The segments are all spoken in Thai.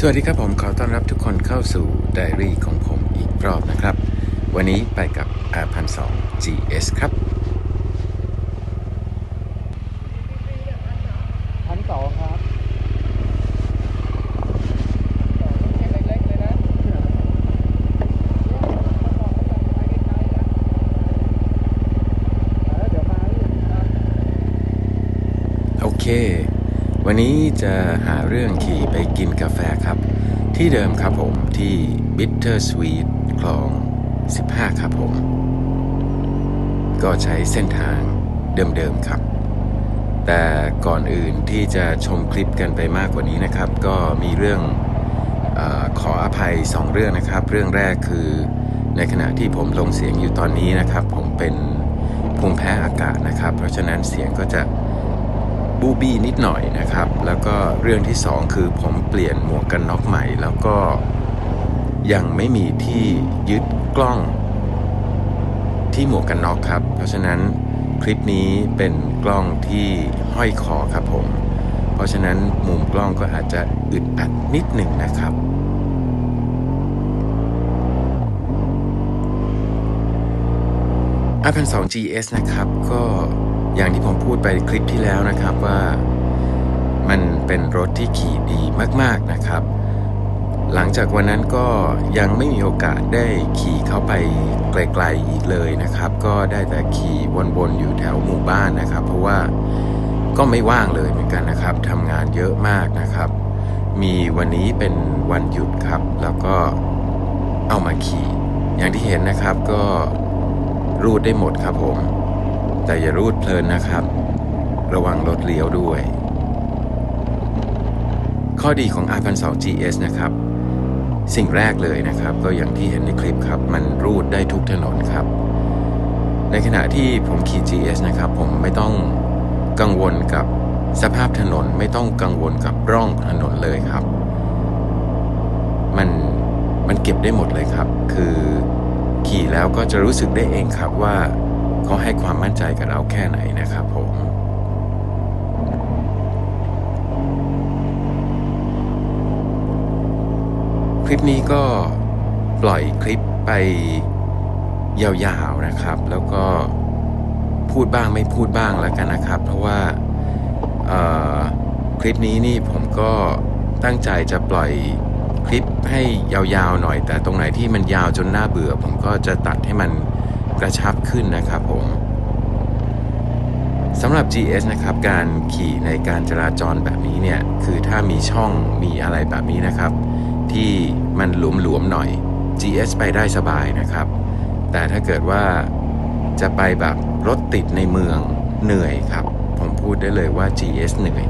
สวัสดีครับผมขอต้อนรับทุกคนเข้าสู่ไดอารี่ของผมอีกรอบนะครับ วันนี้ไปกับ R12 GS ครับพันสองครับเล็กๆเลยนะเดี๋ยวมาพี่ครับโอเค วันนี้จะหาเรื่องขี่ไปกินกาแฟครับ ที่เดิมครับผมที่ Bitter Sweet คลอง 15 ครับผม ก็ใช้เส้นทางเดิมๆครับ แต่ก่อนอื่นที่จะชมคลิปกันไปมากกว่านี้นะครับ ก็มีเรื่องอขออภัยสองเรื่องนะครับ เรื่องแรกคือในขณะที่ผมลงเสียงอยู่ตอนนี้นะครับ ผมเป็นภูมิแพ้อากาศนะครับ เพราะฉะนั้นเสียงก็จะ บูบี้นิดหน่อยนะครับ แล้วก็เรื่องที่สองคือผมเปลี่ยนหมวกกันน็อกใหม่ แล้วก็ยังไม่มีที่ยึดกล้องที่หมวกกันน็อกครับ เพราะฉะนั้นคลิปนี้เป็นกล้องที่ห้อยคอครับผม เพราะฉะนั้นมุมกล้องก็อาจจะอึดอัดนิดหนึ่งนะครับ i p h o n e 2 GS นะครับ ก็ อย่างที่ผมพูดไปคลิปที่แล้วนะครับว่ามันเป็นรถที่ขี่ดีมากๆนะครับ หลังจากวันนั้นก็ยังไม่มีโอกาสได้ขี่เข้าไปไกลๆอีกเลยนะครับ ก็ได้แต่ขี่วนๆอยู่แถวหมู่บ้านนะครับ เพราะว่าก็ไม่ว่างเลยเหมือนกันนะครับทำงานเยอะมากนะครับ มีวันนี้เป็นวันหยุดครับ แล้วก็เอามาขี่ อย่างที่เห็นนะครับก็รูดได้หมดครับผม แต่อย่ารูดเพลินนะครับ ระวังรถเลี้ยวด้วย ข้อดีของ i p h o n e 2 GS นะครับ สิ่งแรกเลยนะครับ ก็อย่างที่เห็นในคลิปครับ มันรูดได้ทุกถนนครับ ในขณะที่ผมขี่ GS นะครับ ผมไม่ต้องกังวลกับสภาพถนนไม่ต้องกังวลกับร่องถนนเลยครับ มันมันเก็บได้หมดเลยครับ คือขี่แล้วก็จะรู้สึกได้เองครับว่า เขาให้ความมั่นใจกับเราแค่ไหนนะครับผมคลิปนี้ก็ปล่อยคลิปไปยาวๆนะครับ แล้วก็พูดบ้างไม่พูดบ้างแล้วกันนะครับ เพราะว่าคลิปนี้นี่ผมก็ตั้งใจจะปล่อยคลิปให้ยาวๆหน่อย แต่ตรงไหนที่มันยาวจนน่าเบื่อ ผมก็จะตัดให้มัน กระชับขึ้นนะครับผมสำหรับ GS นะครับการขี่ในการจราจรแบบนี้เนี่ยคือถ้ามีช่องมีอะไรแบบนี้นะครับ ที่มันหลวมๆหน่อย GS ไปได้สบายนะครับ แต่ถ้าเกิดว่าจะไปแบบรถติดในเมืองเหนื่อยครับ ผมพูดได้เลยว่า GS เหนื่อย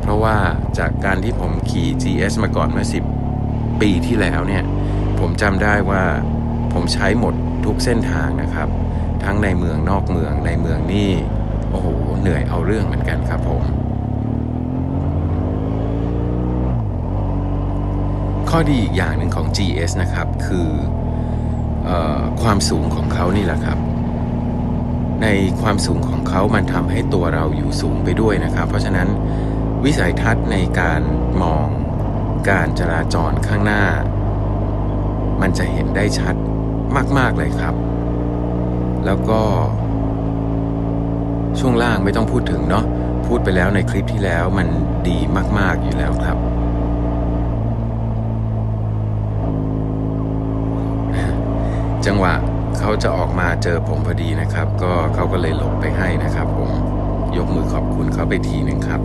เพราะว่าจากการที่ผมขี่ GS มาก่อนเมื่อ 10 ปีที่แล้วเนี่ย ผมจำได้ว่าผมใช้หมด ทุกเส้นทางนะครับ ทั้งในเมืองนอกเมืองในเมืองนี่โอ้โหเหนื่อยเอาเรื่องเหมือนกันครับผม ข้อดีอีกอย่างหนึ่งของ GS นะครับ คืออความสูงของเขานี่แหละครับ ในความสูงของเขามันทำให้ตัวเราอยู่สูงไปด้วยนะครับ เพราะฉะนั้นวิสัยทัศน์ในการมองการจราจรข้างหน้า มันจะเห็นได้ชัด มาก ๆ เลยครับ แล้วก็ ช่วงล่างไม่ต้องพูดถึงเนาะพูดไปแล้วในคลิปที่แล้วมันดีมาก ๆ อยู่แล้วครับ จังหวะเขาจะออกมาเจอผมพอดีนะครับ ก็เขาก็เลยหลบไปให้นะครับ ผมยกมือขอบคุณเขาไปทีหนึ่งครับ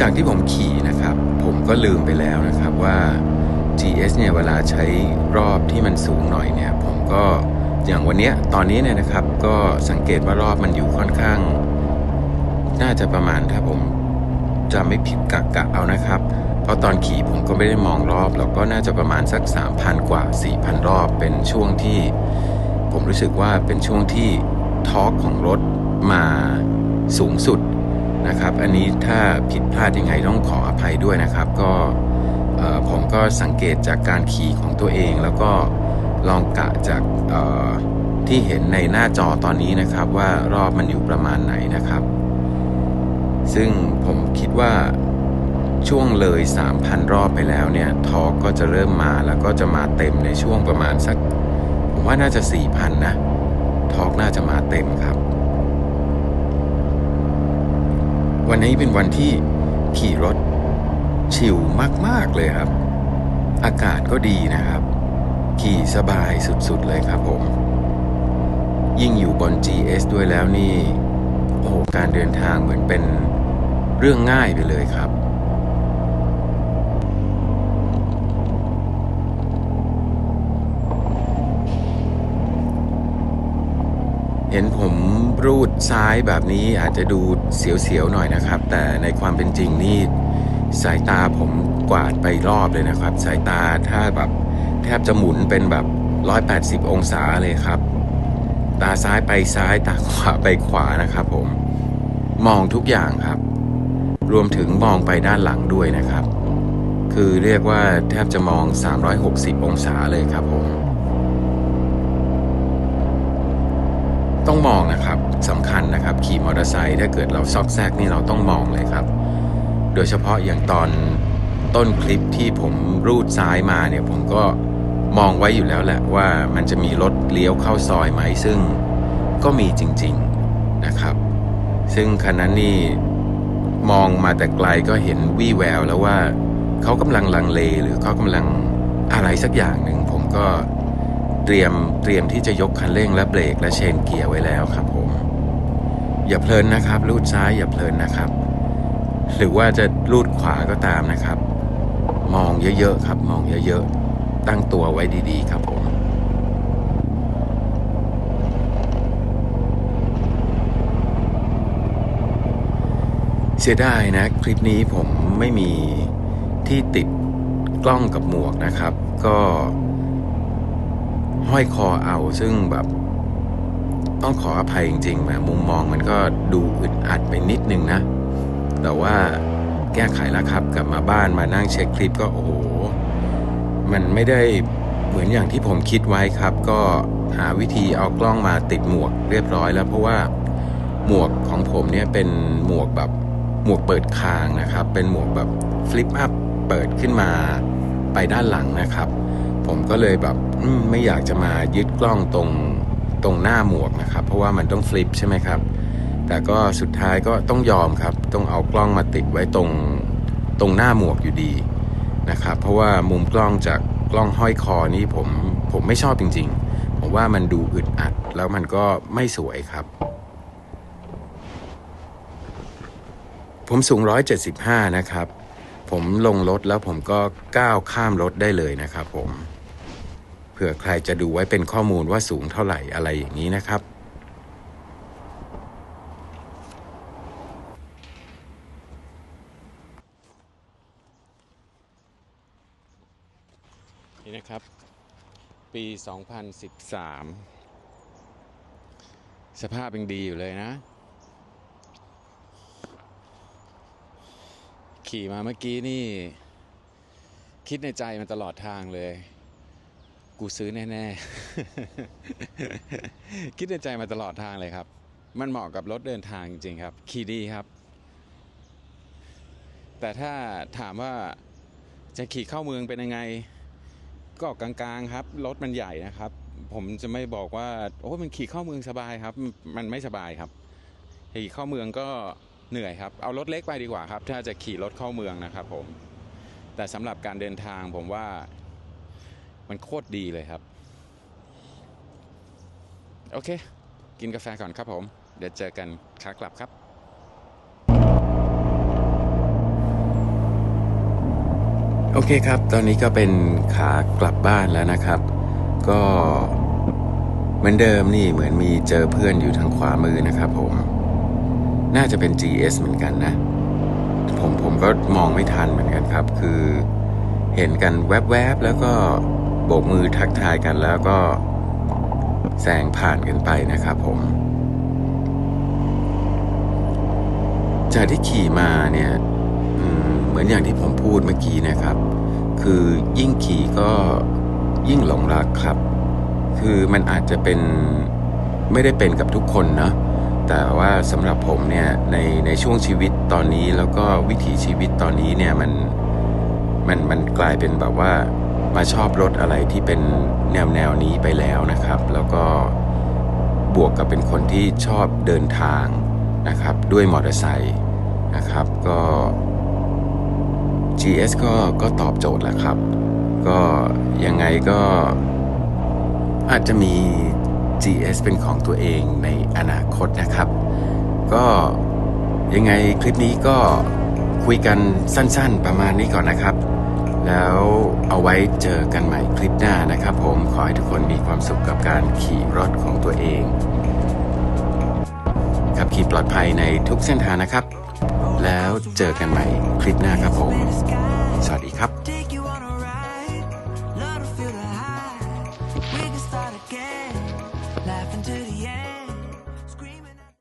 จากที่ผมขี่นะครับ ผมก็ลืมไปแล้วนะครับว่า GS เนี่ยเวลาใช้รอบที่มันสูงหน่อยเนี่ยผมก็อย่างวันนี้ตอนนี้เนี่ยนะครับก็สังเกตว่ารอบมันอยู่ค่อนข้าง น่าจะประมาณถ้าผมจะไม่ผิดกะกะเอานะครับ เพราะตอนขี่ผมก็ไม่ได้มองรอบแล้วก็น่าจะประมาณสัก 3,000 กว่า 4,000 รอบ เป็นช่วงที่ ผมรู้สึกว่าเป็นช่วงที่ทอร์กของรถมาสูงสุด นะครับ อันนี้ถ้าผิดพลาดยังไงต้องขออภัยด้วยนะครับ ก็ผมก็สังเกตจากการขี่ของตัวเอง แล้วก็ลองกะจากที่เห็นในหน้าจอตอนนี้นะครับว่ารอบมันอยู่ประมาณไหนนะครับ ซึ่งผมคิดว่าช่วงเลย 3,000 รอบไปแล้วเนี่ยทอร์ก็จะเริ่มมาแล้วก็จะมาเต็มในช่วงประมาณสัก ผมว่าน่าจะ 4,000 นะ ทอร์กน่าจะมาเต็มครับ วันนี้เป็นวันที่ขี่รถชิลมาก ๆ เลยครับ อากาศก็ดีนะครับ ขี่สบายสุด ๆ เลยครับผม ยิ่งอยู่บน GS ด้วยแล้วนี่ โอ้โห การเดินทางเหมือนเป็นเรื่องง่ายไปเลยครับเห็นผม รูดซ้ายแบบนี้อาจจะดูเสียวๆหน่อยนะครับ แต่ในความเป็นจริงนี่สายตาผมกวาดไปรอบเลยนะครับ สายตาถ้าแบบแทบจะหมุนเป็นแบบ 180 องศาเลยครับ ตาซ้ายไปซ้ายตาขวาไปขวานะครับผม มองทุกอย่างครับ รวมถึงมองไปด้านหลังด้วยนะครับ คือเรียกว่าแทบจะมอง 360 องศาเลยครับผม ต้องมองนะครับ ขี่มอเตอร์ไซค์ถ้าเกิดเราซอกแซกนี่เราต้องมองเลยครับ โดยเฉพาะอย่างตอนต้นคลิปที่ผมรูดซ้ายมาเนี่ยผมก็มองไว้อยู่แล้วแหละว่ามันจะมีรถเลี้ยวเข้าซอยไหมซึ่งก็มีจริงๆนะครับ ซึ่งคันนั้นนี่มองมาแต่ไกลก็เห็นวี่แววแล้วว่าเขากำลังลังเลหรือเขากำลังอะไรสักอย่างหนึ่งผมก็เตรียมเตรียมที่จะยกคันเร่งและเบรกและเชนเกียร์ไว้แล้วครับ อย่าเพลินนะครับลูดซ้ายอย่าเพลินนะครับ หรือว่าจะลูดขวาก็ตามนะครับ มองเยอะๆครับ มองเยอะๆตั้งตัวไว้ดี ๆ ครับผมเสียดายนะ คลิปนี้ผมไม่มีที่ติดกล้องกับหมวกนะครับ ก็ห้อยคอเอาซึ่งแบบ ต้องขออภัยจริงๆนะมุมมองมันก็ดูอึดอัดไปนิดนึงนะ แต่ว่าแก้ไขแล้วครับกลับมาบ้านมานั่งเช็คคลิปก็โอ้โห มันไม่ได้เหมือนอย่างที่ผมคิดไว้ครับ ก็หาวิธีเอากล้องมาติดหมวกเรียบร้อยแล้ว เพราะว่าหมวกของผมเนี่ยเป็นหมวกแบบหมวกเปิดคางนะครับ เป็นหมวกแบบฟลิปอัพเปิดขึ้นมาไปด้านหลังนะครับ ผมก็เลยแบบมไม่อยากจะมายึดกล้องตรง ตรงหน้าหมวกนะครับ เพราะว่ามันต้องฟลิปใช่ไหมครับ แต่ก็สุดท้ายก็ต้องยอมครับ ต้องเอากล้องมาติดไว้ตรงตรงหน้าหมวกอยู่ดีนะครับ เพราะว่ามุมกล้องจากกล้องห้อยคอนี้ผมผมไม่ชอบจริง ๆ ผมว่ามันดูอึดอัด แล้วมันก็ไม่สวยครับ ผมสูง 175 นะครับ ผมลงรถแล้วผมก็ก้าวข้ามรถได้เลยนะครับผม ผื่อใครจะดูไว้เป็นข้อมูลว่าสูงเท่าไหร่อะไรอย่างนี้นะครับ นี่นะครับ ปี 2013 สภาพยังดีอยู่เลยนะ ขี่มาเมื่อกี้นี่ คิดในใจมาตลอดทางเลย กูซื้อแน่ๆ คิดในใจมาตลอดทางเลยครับ มันเหมาะกับรถเดินทางจริงๆครับ ขี่ดีครับ แต่ถ้าถามว่าจะขี่เข้าเมืองเป็นยังไง ก็กลางๆครับ รถมันใหญ่นะครับ ผมจะไม่บอกว่า โอ้มันขี่เข้าเมืองสบายครับ มันไม่สบายครับ ขี่เข้าเมืองก็เหนื่อยครับ เอารถเล็กไปดีกว่าครับ ถ้าจะขี่รถเข้าเมืองนะครับผม แต่สำหรับการเดินทางผมว่า มันโคตรดีเลยครับ โอเค กินกาแฟก่อนครับผม เดี๋ยวเจอกันขากลับครับโอเคครับ ตอนนี้ก็เป็นขากลับบ้านแล้วนะครับ ก็เหมือนเดิมนี่เหมือนมีเจอเพื่อนอยู่ทางขวามือนะครับผม น่าจะเป็น GS เหมือนกันนะ ผมผมก็มองไม่ทันเหมือนกันครับ คือเห็นกันแวบๆ แล้วก็ โบกมือทักทายกันแล้วก็แซงผ่านกันไปนะครับผม จากที่ขี่มาเนี่ยเหมือนอย่างที่ผมพูดเมื่อกี้นะครับ คือยิ่งขี่ก็ยิ่งหลงรักครับ คือมันอาจจะเป็นไม่ได้เป็นกับทุกคนเนาะแต่ว่าสำหรับผมเนี่ยในในช่วงชีวิตตอนนี้แล้วก็วิถีชีวิตตอนนี้เนี่ยมันมันมันกลายเป็นแบบว่า มาชอบรถอะไรที่เป็นแนวแนวนี้ไปแล้วนะครับ แล้วก็บวกกับเป็นคนที่ชอบเดินทางนะครับ ด้วยมอเตอร์ไซค์นะครับก็ GS ก็ก็ตอบโจทย์แหละครับ ก็ยังไงก็อาจจะมี GS เป็นของตัวเองในอนาคตนะครับ ก็ยังไงคลิปนี้ก็คุยกันสั้นๆประมาณนี้ก่อนนะครับ แล้วเอาไว้เจอกันใหม่คลิปหน้านะครับผมขอให้ทุกคนมีความสุขกับการขี่รถของตัวเองขับขี่ปลอดภัยในทุกเส้นทางนะครับ แล้วเจอกันใหม่คลิปหน้าครับผม สวัสดีครับ